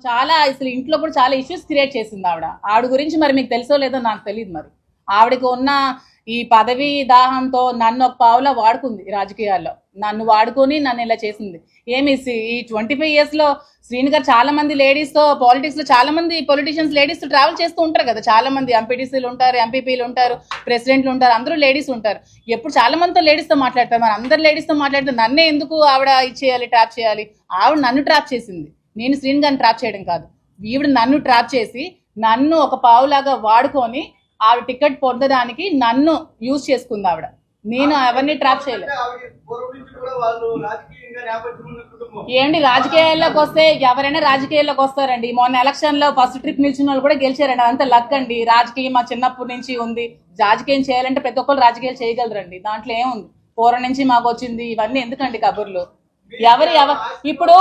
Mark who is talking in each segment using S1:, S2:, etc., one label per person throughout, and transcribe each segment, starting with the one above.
S1: చాలా అసలు ఇంట్లో కూడా చాలా ఇష్యూస్ క్రియేట్ చేసింది ఆవిడ. ఆవిడ గురించి మరి మీకు తెలుసో లేదో నాకు తెలియదు మరి. ఆవిడకి ఉన్న ఈ పదవి దాహంతో నన్ను ఒక పావులా వాడుకుంది రాజకీయాల్లో. నన్ను వాడుకొని నన్ను ఇలా చేసింది. ఏమి సి- ఈ ట్వంటీ ఫైవ్ ఇయర్స్లో శ్రీని గారు చాలా మంది లేడీస్తో పాలిటిక్స్లో చాలా మంది పొలిటీషియన్స్ లేడీస్ ట్రావెల్ చేస్తూ ఉంటారు కదా. చాలా మంది ఎంపీటీసీలు ఉంటారు ఎంపీపీలు ఉంటారు ప్రెసిడెంట్లు ఉంటారు అందరూ లేడీస్ ఉంటారు. ఎప్పుడు చాలా మందితో లేడీస్తో మాట్లాడతారు. మరి అందరు లేడీస్తో మాట్లాడితే నన్నే ఎందుకు ఆవిడ ఇచ్చేయాలి ట్రాప్ చేయాలి? ఆవిడ నన్ను ట్రాప్ చేసింది. నేను శ్రీని గారిని ట్రాప్ చేయడం కాదు. ఈవిడ నన్ను ట్రాప్ చేసి నన్ను ఒక పావులాగా వాడుకొని ఆవిడ టికెట్ పొందడానికి నన్ను యూజ్ చేసుకుంది ఆవిడ. నేను ఎవరిని ట్రాప్ చేయలేదు. ఏంటి రాజకీయాల్లోకి వస్తే ఎవరైనా రాజకీయాల్లోకి వస్తారండి. మొన్న ఎలక్షన్లో ఫస్ట్ ట్రిప్ నిల్చున్న వాళ్ళు కూడా గెలిచారండి. అదంతా లక్ అండి. రాజకీయం మా చిన్నప్పటి నుంచి ఉంది. రాజకీయం చేయాలంటే ప్రతి ఒక్కరు రాజకీయాలు చేయగలరండి. దాంట్లో ఏముంది? పూర్వం నుంచి మాకు వచ్చింది. ఇవన్నీ ఎందుకండి కబుర్లు? ఎవరు ఎవరు? ఇప్పుడు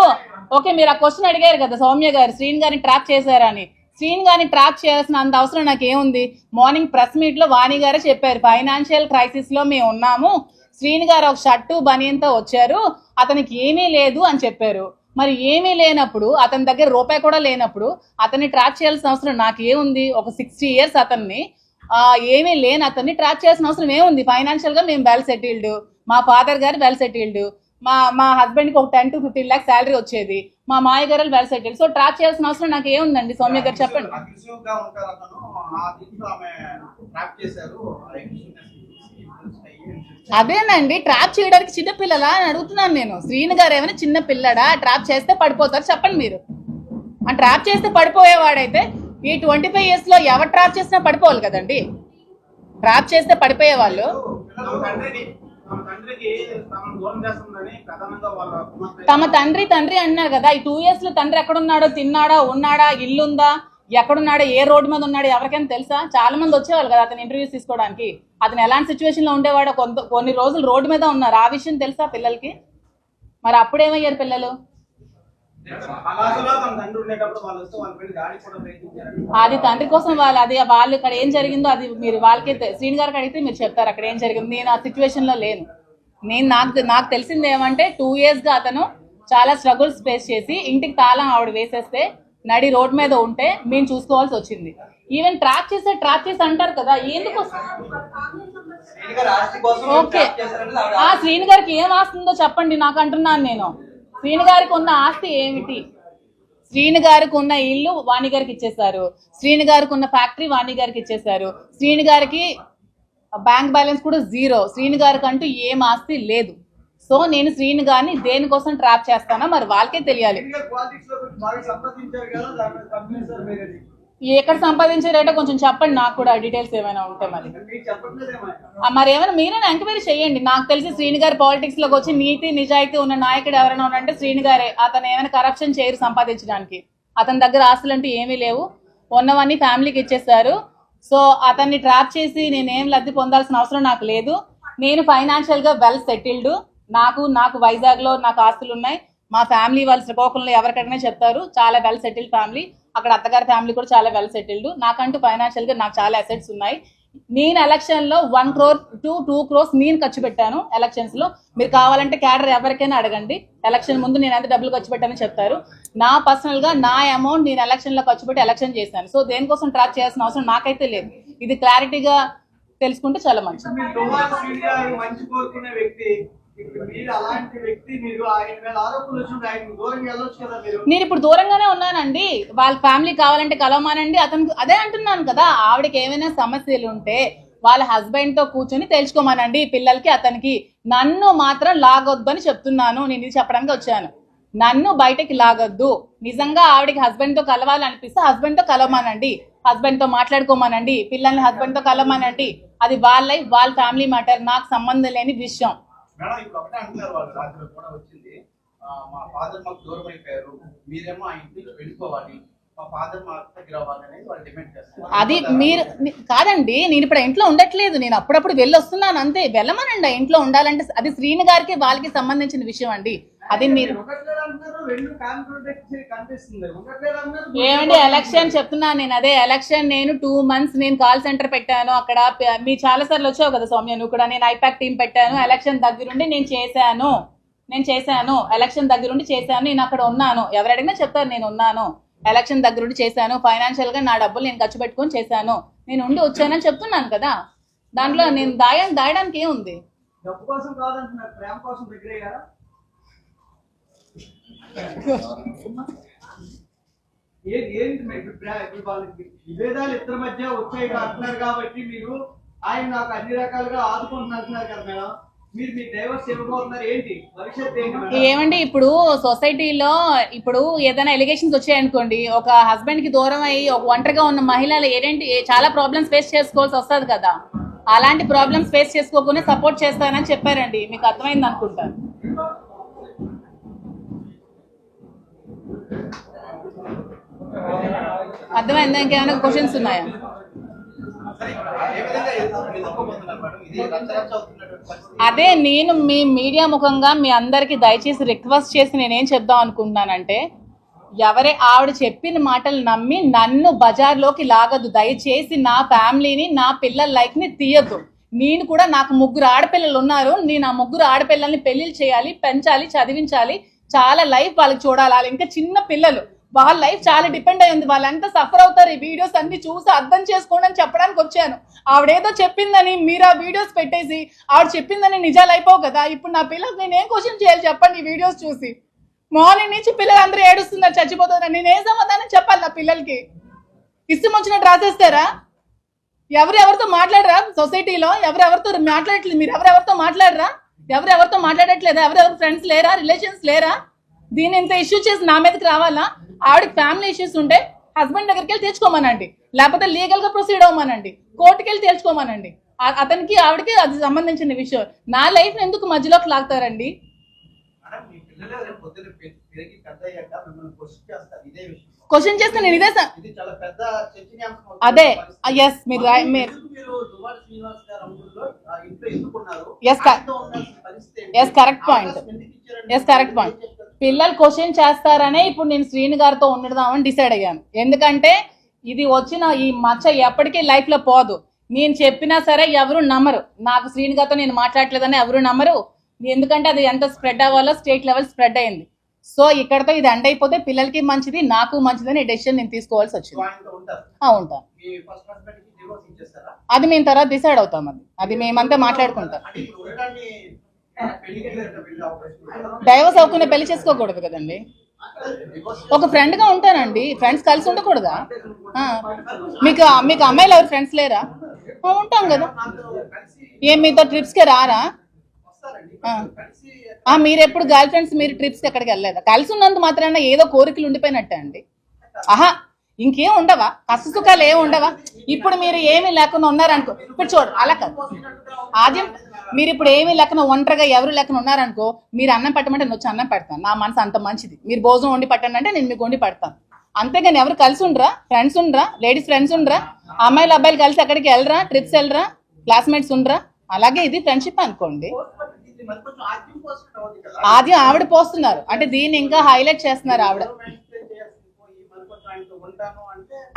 S1: ఓకే మీరు ఆ క్వశ్చన్ అడిగారు కదా సౌమ్య గారు శ్రీని గారిని ట్రాప్ చేశారని. శ్రీని గారిని ట్రాప్ చేయాల్సిన అంత అవసరం నాకు ఏముంది మార్నింగ్ ప్రెస్ మీట్లో వాణి గారే చెప్పారు ఫైనాన్షియల్ క్రైసిస్లో మేము ఉన్నాము. శ్రీని గారు ఒక షర్టు బనియంతో వచ్చారు. అతనికి ఏమీ లేదు అని చెప్పారు. మరి ఏమీ లేనప్పుడు అతని దగ్గర రూపాయి కూడా లేనప్పుడు అతన్ని ట్రాప్ చేయాల్సిన అవసరం నాకు ఏముంది ఒక సిక్స్టీ ఇయర్స్ అతన్ని. ఏమీ లేని అతన్ని ట్రాప్ చేయాల్సిన అవసరం ఏముంది? ఫైనాన్షియల్గా మేము వెల్ సెటిల్డ్ మా ఫాదర్ గారు వెల్ సెటిల్డ్ మా మా హస్బెండ్కి ఒక ten to fifteen lakhs salary వచ్చేది. మా మాయ గారు వెల్ సెటిల్డ్ సో ట్రాప్ చేయాల్సిన అవసరం నాకు ఏముందండి? సౌమ్య గారు చెప్పండి. అదేనండి. ట్రాప్ చేయడానికి చిన్న పిల్లలా అని అడుగుతున్నాను నేను. శ్రీను గారు ఏమైనా చిన్న పిల్లడా? ట్రాప్ చేస్తే పడిపోతారు. చెప్పండి మీరు. ఆ ట్రాప్ చేస్తే పడిపోయేవాడైతే ఈ ట్వంటీ ఫైవ్ ఇయర్స్లో ఎవరు ట్రాప్ చేసినా పడిపోవాలి కదండి. ట్రాప్ చేస్తే పడిపోయే వాళ్ళు
S2: తమ
S1: తండ్రి తండ్రి అన్నారు కదా ఈ టూ ఇయర్స్లో తండ్రి ఎక్కడున్నాడో తిన్నాడా ఉన్నాడా ఇల్లుందా ఎక్కడున్నాడో ఏ రోడ్డు మీద ఉన్నాడో ఎవరికైనా తెలుసా? చాలా మంది వచ్చేవాళ్ళు కదా అతను ఇంటర్వ్యూస్ తీసుకోవడానికి. అతను ఎలాంటి సిచ్యువేషన్లో ఉండేవాడో కొంత కొన్ని రోజులు రోడ్డు మీద ఉన్నారు. ఆ విషయం తెలుసా పిల్లలకి? మరి అప్పుడేమయ్యారు పిల్లలు? అది తండ్రి కోసం వాళ్ళు అది వాళ్ళు ఇక్కడ ఏం జరిగిందో అది మీరు వాళ్ళకి శ్రీని గారికి అడిగితే మీరు చెప్తారు అక్కడ ఏం జరిగింది నేను ఆ సిచ్యువేషన్లో లేను. నేను నాకు నాకు తెలిసింది ఏమంటే టూ ఇయర్స్గా అతను చాలా స్ట్రగుల్స్ ఫేస్ చేసి ఇంటికి తాళం ఆవిడ వేసేస్తే నడి రోడ్ మీద ఉంటే మేము చూసుకోవాల్సి వచ్చింది. ఈవెన్ ట్రాప్ చేస్తే ట్రాప్ చేసి అంటారు కదా ఎందుకు ఓకే ఆ శ్రీని గారికి ఏం ఆస్తుందో చెప్పండి నాకు అంటున్నాను నేను. శ్రీని గారికి ఉన్న ఆస్తి ఏమిటి? శ్రీని గారికి ఉన్న ఇల్లు వాణి గారికి ఇచ్చేశారు. శ్రీని గారికి ఉన్న ఫ్యాక్టరీ వాణి గారికి ఇచ్చేశారు. శ్రీని గారికి బ్యాంక్ బ్యాలెన్స్ కూడా జీరో. శ్రీని గారికి అంటూ ఏం ఆస్తి లేదు. సో నేను శ్రీని గారిని దేనికోసం ట్రాప్ చేస్తానా మరి వాళ్ళకే తెలియాలి. ఎక్కడ సంపాదించారేటో కొంచెం చెప్పండి నాకు కూడా డీటెయిల్స్ ఏమైనా ఉంటే మరి. మరి ఏమైనా మీరైనా ఎంక్వైరీ చేయండి. నాకు తెలిసి శ్రీని గారు పాలిటిక్స్లోకి వచ్చి నీతి నిజాయితీ ఉన్న నాయకుడు ఎవరైనా ఉన్నారంటే శ్రీని గారే. అతను ఏమైనా కరప్షన్ చేయరు సంపాదించడానికి. అతని దగ్గర ఆస్తులు అంటే ఏమీ లేవు. ఉన్నవన్నీ ఫ్యామిలీకి ఇచ్చేస్తారు సో అతన్ని ట్రాప్ చేసి నేనేం లబ్ధి పొందాల్సిన అవసరం నాకు లేదు. నేను ఫైనాన్షియల్గా వెల్ సెటిల్డ్ నాకు నాకు వైజాగ్లో నాకు ఆస్తులు ఉన్నాయి. మా ఫ్యామిలీ వాళ్ళు శ్రీకాకుళంలో ఎవరికైనా చెప్తారు. చాలా వెల్ సెటిల్డ్ ఫ్యామిలీ అక్కడ అత్తగారి ఫ్యామిలీ కూడా చాలా వెల్ సెటిల్డ్ నాకంటూ ఫైనాన్షియల్గా నాకు చాలా అసెట్స్ ఉన్నాయి. నేను ఎలక్షన్లో one crore to two crores నేను ఖర్చు పెట్టాను ఎలక్షన్స్లో. మీరు కావాలంటే క్యాడర్ ఎవరికైనా అడగండి. ఎలక్షన్ ముందు నేను ఎంత డబ్బులు ఖర్చు పెట్టానని చెప్తారు. నా పర్సనల్గా నా అమౌంట్ నేను ఎలక్షన్లో ఖర్చు పెట్టి ఎలక్షన్ చేశాను. సో దేనికోసం ట్రాక్ చేయాల్సిన అవసరం నాకైతే లేదు. ఇది క్లారిటీగా తెలుసుకుంటే చాలా మంచిది.
S2: మీరు ఇప్పుడు అలాంటి వ్యక్తి మీరు ఆయన మీద ఆరోపణలు ఆయన దూరంగా వెళ్ళొచ్చు కదా మీరు?
S1: నేను ఇప్పుడు దూరంగానే ఉన్నానండి. వాళ్ళ ఫ్యామిలీ కావాలంటే కలవమానండి. అతను అదే అంటున్నాను కదా ఆవిడకి ఏమైనా సమస్యలు ఉంటే వాళ్ళ హస్బెండ్తో కూర్చొని తెలుసుకోమానండి. పిల్లలకి అతనికి నన్ను మాత్రం లాగొద్దు అని చెప్తున్నాను. నేను ఇది చెప్పడానికి వచ్చాను. నన్ను బయటకి లాగొద్దు. నిజంగా ఆవిడకి హస్బెండ్తో కలవాలనిపిస్తే హస్బెండ్తో కలవమానండి. హస్బెండ్తో మాట్లాడుకోమానండి. పిల్లల్ని హస్బెండ్తో కలవమానండి. అది వాళ్ళ లైఫ్ వాళ్ళ ఫ్యామిలీ మ్యాటర్ నాకు సంబంధం లేని విషయం.
S2: మేడం ఇప్పుడు ఒకటే అంటున్నారు వాళ్ళు రాత్రి కూడా వచ్చింది. మా ఫాదర్ మాకు దూరం అయిపోయారు. మీరేమో ఆ ఇంటి నుంచి వెళ్ళిపోవాలి.
S1: అది మీరు కాదండి నేను ఇప్పుడు ఇంట్లో ఉండట్లేదు. నేను అప్పుడప్పుడు వెళ్ళొస్తున్నాను అంతే. వెళ్ళమనండి ఇంట్లో ఉండాలంటే అది శ్రీని గారికి వాళ్ళకి సంబంధించిన విషయం అండి. అది మీరు ఏమండి ఎలక్షన్ చెప్తున్నాను నేను. అదే ఎలక్షన్ నేను టూ మంత్స్ నేను కాల్ సెంటర్ పెట్టాను. అక్కడ మీ చాలా సార్లు వచ్చావు కదా సౌమ్య నువ్వు కూడా నేను ఐపాక్ టీం పెట్టాను. ఎలక్షన్ దగ్గరుండి నేను చేశాను. నేను చేశాను. ఎలక్షన్ దగ్గరుండి చేశాను. నేను అక్కడ ఉన్నాను. ఎవరు అడిగినా చెప్తారు నేను ఉన్నాను. ఎలక్షన్ దగ్గరుండి చేశాను. ఫైనాన్షియల్గా నా డబ్బులు నేను ఖర్చు పెట్టుకొని చేశాను. నేను ఉండి వచ్చానని చెప్తున్నాను కదా. దాంట్లో నేను దాయ దాయడానికి ఏముంది?
S3: డబ్బు కోసం కాదంటున్నారు ప్రేమ కోసం దగ్గర అయ్యారా ఏది ఏంటి మీ అభిప్రాయం ఇప్పుడు వాళ్ళకి విభేదాలు ఇద్దరి మధ్య వచ్చాయి అంటున్నారు కాబట్టి మీరు ఆయన నాకు అన్ని రకాలుగా ఆదుకుంటున్నారు కదా మేడం.
S1: ఏమండి ఇప్పుడు సొసైటీలో ఇప్పుడు ఏదైనా ఎలిగేషన్స్ వచ్చాయనుకోండి ఒక హస్బెండ్కి దూరం అయ్యి ఒక ఒంటరిగా ఉన్న మహిళలు ఏంటి చాలా ప్రాబ్లమ్స్ ఫేస్ చేసుకోవాల్సి వస్తుంది కదా. అలాంటి ప్రాబ్లమ్స్ ఫేస్ చేసుకోకుండా సపోర్ట్ చేస్తానని చెప్పారండి. మీకు అర్థమైంది అనుకుంటాను అర్థమైందా? ఇంకేమైనా క్వశ్చన్స్ ఉన్నాయా? అదే నేను మీ మీడియా ముఖంగా మీ అందరికి దయచేసి రిక్వెస్ట్ చేసి నేనేం చెప్దాం అనుకుంటున్నానంటే ఎవరే ఆవిడ చెప్పిన మాటలు నమ్మి నన్ను బజార్లోకి లాగదు. దయచేసి నా ఫ్యామిలీని నా పిల్లల లైఫ్ని తీయద్దు. నేను కూడా నాకు ముగ్గురు ఆడపిల్లలు ఉన్నారు. నేను ఆ ముగ్గురు ఆడపిల్లల్ని పెళ్ళి చేయాలి పెంచాలి చదివించాలి. చాలా లైఫ్ వాళ్ళకి చూడాలి. ఇంకా చిన్న పిల్లలు. వాళ్ళ లైఫ్ చాలా డిపెండ్ అయ్యింది. వాళ్ళంతా సఫర్ అవుతారు. ఈ వీడియోస్ అన్ని చూసి అర్థం చేసుకోండి అని చెప్పడానికి వచ్చాను. ఆవిడేదో చెప్పిందని మీరు ఆ వీడియోస్ పెట్టేసి ఆవిడ చెప్పిందని నిజాలు అయిపోవు కదా. ఇప్పుడు నా పిల్లలకు నేను ఏం క్వశ్చన్ చేయాలి చెప్పండి ఈ వీడియోస్ చూసి. మార్నింగ్ నుంచి పిల్లలు అందరూ ఏడుస్తున్నారు చచ్చిపోతున్నారు. నేను ఏం సమాధానం చెప్పాలి నా పిల్లలకి? ఇష్టం వచ్చినట్టు రాసేస్తారా? ఎవరు ఎవరితో మాట్లాడరా సొసైటీలో? ఎవరెవరితో మాట్లాడట్లేదు? మీరు ఎవరెవరితో మాట్లాడరా? ఎవరెవరితో మాట్లాడట్లేదా? ఎవరెవరు ఫ్రెండ్స్ లేరా? రిలేషన్స్ లేరా? దీని ఇంత ఇష్యూ చేసి నా మీదకి రావాలా? ఆవిడకి ఫ్యామిలీ ఇష్యూస్ ఉంటే హస్బెండ్ దగ్గరికి వెళ్ళి తెచ్చుకోమనండి. లేకపోతే లీగల్గా ప్రొసీడ్ అవ్వమనండి. కోర్టుకి వెళ్ళి తేల్చుకోమనండి ఆ- అతనికి ఆవిడకి అది సంబంధించిన విషయం. నా లైఫ్ ఎందుకు మధ్యలోకి లాగుతారండి?
S2: క్వశ్చన్
S1: చేస్తే నేను ఇదే అదే. ఎస్ మీరు.
S2: అవకాశం ఎందుకు ఇచ్చారండి?
S1: ఎస్ కరెక్ట్ పాయింట్ పిల్లలు క్వశ్చన్ చేస్తారనే ఇప్పుడు నేను శ్రీని గారితో ఉండదామని డిసైడ్ అయ్యాను. ఎందుకంటే ఇది వచ్చిన ఈ మచ్చ ఎప్పటికీ లైఫ్లో పోదు. నేను చెప్పినా సరే ఎవరు నమ్మరు. నాకు శ్రీని గారితో నేను మాట్లాడలేదని ఎవరు నమ్మరు. ఎందుకంటే అది ఎంత స్ప్రెడ్ అవ్వాలో స్టేట్ లెవెల్ స్ప్రెడ్ అయింది. సో ఇక్కడతో ఇది ఎండ్ అయిపోతే పిల్లలకి మంచిది నాకు మంచిదని డెసిషన్ నేను తీసుకోవాల్సి వచ్చింది. ఉంటాను
S2: ఇచ్చేస్తారా?
S1: అది మేము తర్వాత డిసైడ్ అవుతాం అది. అది మేమంతా మాట్లాడుకుంటాం. డైవర్స్ అవ్వకుండా పెళ్ళి చేసుకోకూడదు కదండి. ఒక ఫ్రెండ్గా ఉంటానండి. ఫ్రెండ్స్ కలిసి ఉండకూడదా? మీకు మీకు అమ్మాయిలు ఎవరు? ఫ్రెండ్స్ లేరా? ఉంటాం కదా. ఏం మీతో ట్రిప్స్కి రారా మీరు ఎప్పుడు గర్ల్ ఫ్రెండ్స్ మీరు ట్రిప్స్కి ఎక్కడికి వెళ్ళలేదా? కలిసి ఉన్నంత మాత్రాన ఏదో కోరికలు ఉండిపోయినట్టే అండి. ఆహా ఇంకేం ఉండవా? కష్ట సుఖాలు ఏం ఉండవా? ఇప్పుడు మీరు ఏమీ లేకుండా ఉన్నారనుకో ఇప్పుడు చూడు అలా కాదు. ఆద్యం మీరు ఇప్పుడు ఏమీ లేకుండా ఒంటరిగా ఎవరు లేకుండా ఉన్నారనుకో మీరు అన్నం పెట్టమంటే నేను వచ్చి అన్నం పెడతాను. నా మనసు అంత మంచిది. మీరు భోజనం వండి పెట్టండి అంటే నేను మీకు వండి పెడతాను. అంతేగాని ఎవరు కలిసి ఉండరా? ఫ్రెండ్స్ ఉండరా? లేడీస్ ఫ్రెండ్స్ ఉండరా? అమ్మాయిలు అబ్బాయిలు కలిసి ఎక్కడికి వెళ్ళరా? ట్రిప్స్ వెళ్ళరా? క్లాస్మేట్స్ ఉండరా? అలాగే ఇది ఫ్రెండ్షిప్ అనుకోండి.
S2: ఆద్యం
S1: ఆవిడ పోస్తున్నారు. అంటే దీన్ని ఇంకా హైలైట్ చేస్తున్నారు ఆవిడ
S2: మెయింటైన్ చేయాల్సింది పోయి మరి కొంచెం ఆయనతో ఉంటాను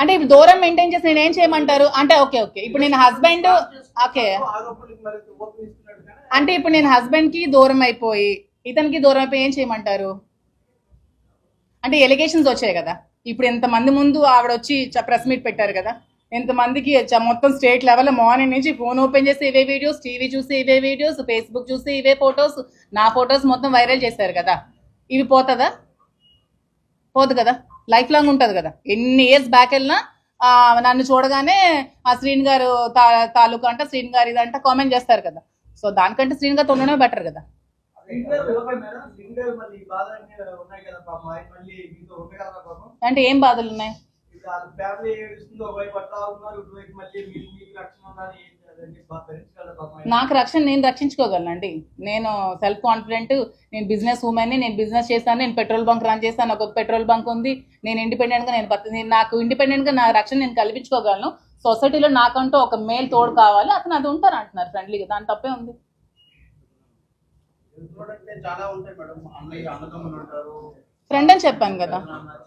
S2: అంటే
S1: ఇప్పుడు దూరం మెయింటైన్ చేసి నేను ఏం చేయమంటారు? అంటే ఓకే ఓకే. ఇప్పుడు నేను హస్బెండ్ ఓకే. అంటే ఇప్పుడు నేను హస్బెండ్కి దూరం అయిపోయి ఇతనికి దూరం అయిపోయి ఏం చేయమంటారు? అంటే ఎలిగేషన్స్ వచ్చాయి కదా. ఇప్పుడు ఎంతమంది ముందు ఆవిడ వచ్చి ప్రెస్ మీట్ పెట్టారు కదా. ఎంతమందికి మొత్తం స్టేట్ లెవెల్ మార్నింగ్ నుంచి ఫోన్ ఓపెన్ చేసి ఇవే వీడియోస్ టీవీ చూసి ఇవే వీడియోస్ ఫేస్బుక్ చూసి ఇవే ఫొటోస్ నా ఫొటోస్ మొత్తం వైరల్ చేశారు కదా. ఇవి పోతుందా? పోదు కదా? లైఫ్ లాంగ్ ఉంటుంది కదా. ఎన్ని ఇయర్స్ బ్యాక్ వెళ్ళినా నన్ను చూడగానే ఆ శ్రీని గారు తా తాలూకా అంట శ్రీని గారు ఇదంట కామెంట్ చేస్తారు కదా. సో దానికంటే శ్రీని గారితో ఉండడమే బెటర్ కదా. అంటే ఏం బాధలు ఉన్నాయి? నాకు రక్షణ నేను రక్షించుకోగలనండి నేను సెల్ఫ్ కాన్ఫిడెంట్ నేను బిజినెస్ ఉమెన్ని నేను బిజినెస్ చేస్తాను నేను పెట్రోల్ బంక్ రన్ చేస్తాను ఒక పెట్రోల్ బంక్ ఉంది. నేను ఇండిపెండెంట్గా నేను నేను నాకు ఇండిపెండెంట్గా నా రక్షణ నేను కల్పించుకోగలను. సొసైటీలో నాకంటూ ఒక మేల్ తోడు కావాలి. అతను అది ఉంటారు అంటున్నారు ఫ్రెండ్లీగా దాని తప్పే ఉంది. ఫ్రెండ్ అని చెప్పాను కదా.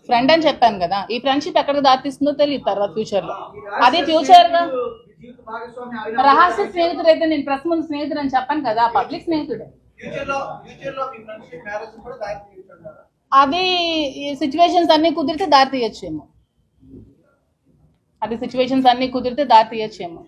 S1: ఫ్రెండ్ అని చెప్పాను కదా. ఈ ఫ్రెండ్షిప్ ఎక్కడికి దారితీస్తుందో తెలియదు తర్వాత ఫ్యూచర్లో అదే ఫ్యూచర్ రహస్య స్నేహితుడు అయితే నేను ప్రస్తుతం ముందు స్నేహితుడు అని చెప్పాను కదా పబ్లిక్ స్నేహితుడే. అది సిచ్యువేషన్స్ అన్ని కుదిరితే దారి తీయచ్చేమో. అది సిచ్యువేషన్స్ అన్ని కుదిరితే దారి తీయచ్చేమో.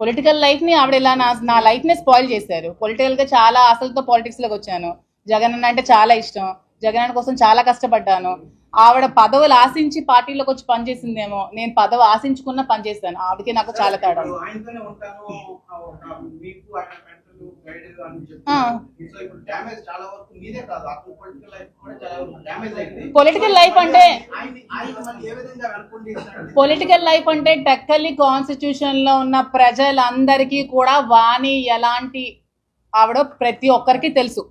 S1: పొలిటికల్ లైఫ్ని ఆవిడ ఇలా నా నా లైఫ్ని స్పాయిల్ చేశారు. పొలిటికల్గా చాలా ఆశలతో పాలిటిక్స్లోకి వచ్చాను. జగన్ అన్న అంటే చాలా ఇష్టం. జగన్ అన్న కోసం చాలా కష్టపడ్డాను. ఆవిడ పదవులు ఆశించి పార్టీలోకి వచ్చి పనిచేసిందేమో నేను పదవి ఆశించుకున్న పనిచేశాను ఆవిడకి నాకు చాలా తేడా.
S2: పొలిటికల్ లైఫ్
S1: అంటే- పొలిటికల్ లైఫ్ అంటే టెక్కలి కాన్స్టిట్యూషన్లో ఉన్న ప్రజలందరికీ కూడా వాణి ఎలాంటి ఆవిడ ప్రతి ఒక్కరికి తెలుసు.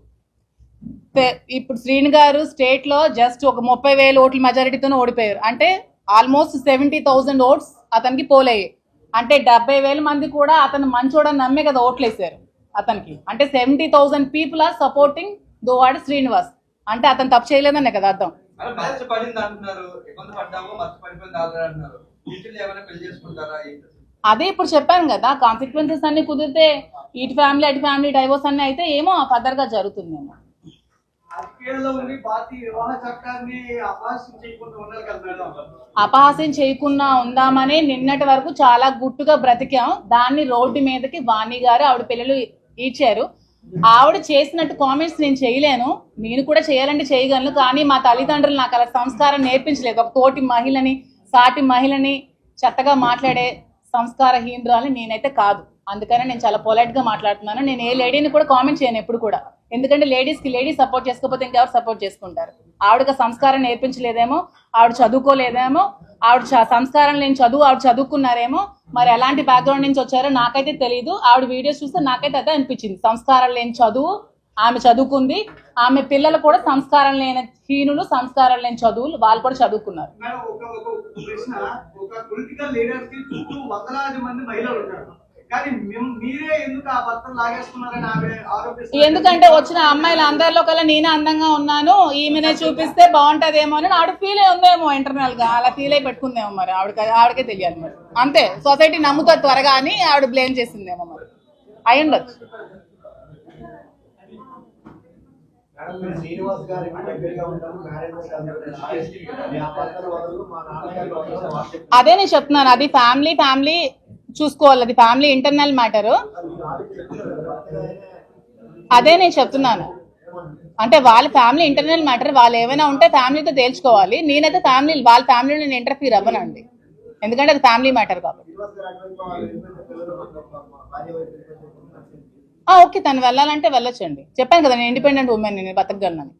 S1: ఇప్పుడు శ్రీని గారు స్టేట్లో జస్ట్ ఒక ముప్పై వేల ఓట్ల మెజారిటీతో ఓడిపోయారు. అంటే ఆల్మోస్ట్ సెవెంటీ థౌసండ్ ఓట్స్ అతనికి పోలయ్యాయి అంటే డెబ్బై వేల మంది కూడా అతను మంచోడని నమ్మే కదా ఓట్లేసారు అతనికి. అంటే seventy thousand people are supporting Dovadi Srinivas. అంటే అతను తప్పు చేయలేదనే కదా అర్థం? అదే ఇప్పుడు చెప్పాను కదా కాన్సిక్వెన్సెస్ అన్ని కుదిరితే ఇటు ఫ్యామిలీ అటు ఫ్యామిలీ డైవోర్స్ అన్ని అయితే ఏమో
S3: ఫర్దర్గా అపహాస్యం చేయకుండా
S1: ఉందామని నిన్నటి వరకు చాలా గుట్టుగా బ్రతికాం. దాన్ని రోడ్డు మీదకి వాణి గారు ఆవిడ పిల్లలు ఇచ్చారు ఆవిడ చేసినట్టు కామెంట్స్ నేను చేయలేను. నేను కూడా చేయాలంటే చేయగలను కానీ మా తల్లిదండ్రులు నాకు అలా సంస్కారం నేర్పించలేదు. ఒక తోటి మహిళని సాటి మహిళని చెత్తగా మాట్లాడే సంస్కారహీనురాలని నేనైతే కాదు. అందుకనే నేను చాలా పొలైట్గా మాట్లాడుతున్నాను. నేను ఏ లేడీని కూడా కామెంట్ చేయను ఎప్పుడు కూడా. ఎందుకంటే లేడీస్కి లేడీస్ సపోర్ట్ చేసుకోకపోతే ఇంకెవరు సపోర్ట్ చేసుకుంటారు. ఆవిడకి సంస్కారం నేర్పించలేదేమో ఆవిడ చదువుకోలేదేమో ఆవిడ సంస్కారం లేని చదువు ఆవిడ చదువుకున్నారేమో మరి ఎలాంటి బ్యాక్గ్రౌండ్ నుంచి వచ్చారో నాకైతే తెలియదు ఆవిడ వీడియోస్ చూస్తే నాకైతే అదే అనిపించింది. సంస్కారం లేని చదువు ఆమె చదువుకుంది ఆమె పిల్లలు కూడా సంస్కారం లేని హీనులు సంస్కారం లేని చదువులు వాళ్ళు కూడా చదువుకున్నారు.
S3: ఒక ప్రశ్న ఒక పొలిటికల్ లీడర్స్కి చుట్టూ వందలాది మంది మహిళలు ఉంటారు. కానీ మేము- మీరే ఎందుకు ఆ భర్తను లాగేసుకున్నారని ఆమె ఆరోపిస్తున్నారు?
S1: ఎందుకంటే వచ్చిన అమ్మాయిలు అందరిలో కల్లా నేనే అందంగా ఉన్నాను ఈమెనే చూపిస్తే బాగుంటదేమో అని ఆవిడ ఫీల్ అయి ఉందేమో ఇంటర్నల్గా. అలా ఫీల్ అయి పెట్టుకుందేమో మరి. ఆవిడ ఆవిడకే తెలియాలి మరి. అంతే. సొసైటీ నమ్ముతారు త్వరగా అని ఆవిడ బ్లేమ్ చేసిందేమో మరి. అయి ఉండొచ్చు.
S4: శ్రీనివాస్ గారి దగ్గరగా ఉంటాను
S1: అదే నేను చెప్తున్నాను. అది ఫ్యామిలీ ఫ్యామిలీ చూసుకోవాలి. అది ఫ్యామిలీ ఇంటర్నల్ మ్యాటర్ అదే నేను చెప్తున్నాను. అంటే వాళ్ళ ఫ్యామిలీ ఇంటర్నల్ మ్యాటర్ వాళ్ళు ఏమైనా ఉంటే ఫ్యామిలీతో తేల్చుకోవాలి. నేనైతే ఫ్యామిలీ వాళ్ళ ఫ్యామిలీలో నేను ఇంటర్ఫీర్ అవ్వనండి. ఎందుకంటే అది ఫ్యామిలీ మ్యాటర్ కాబట్టి. ఓకే. తను వెళ్ళాలంటే వెళ్ళొచ్చండి. చెప్పాను కదా నేను ఇండిపెండెంట్ ఉమెన్ నేను బతకగలను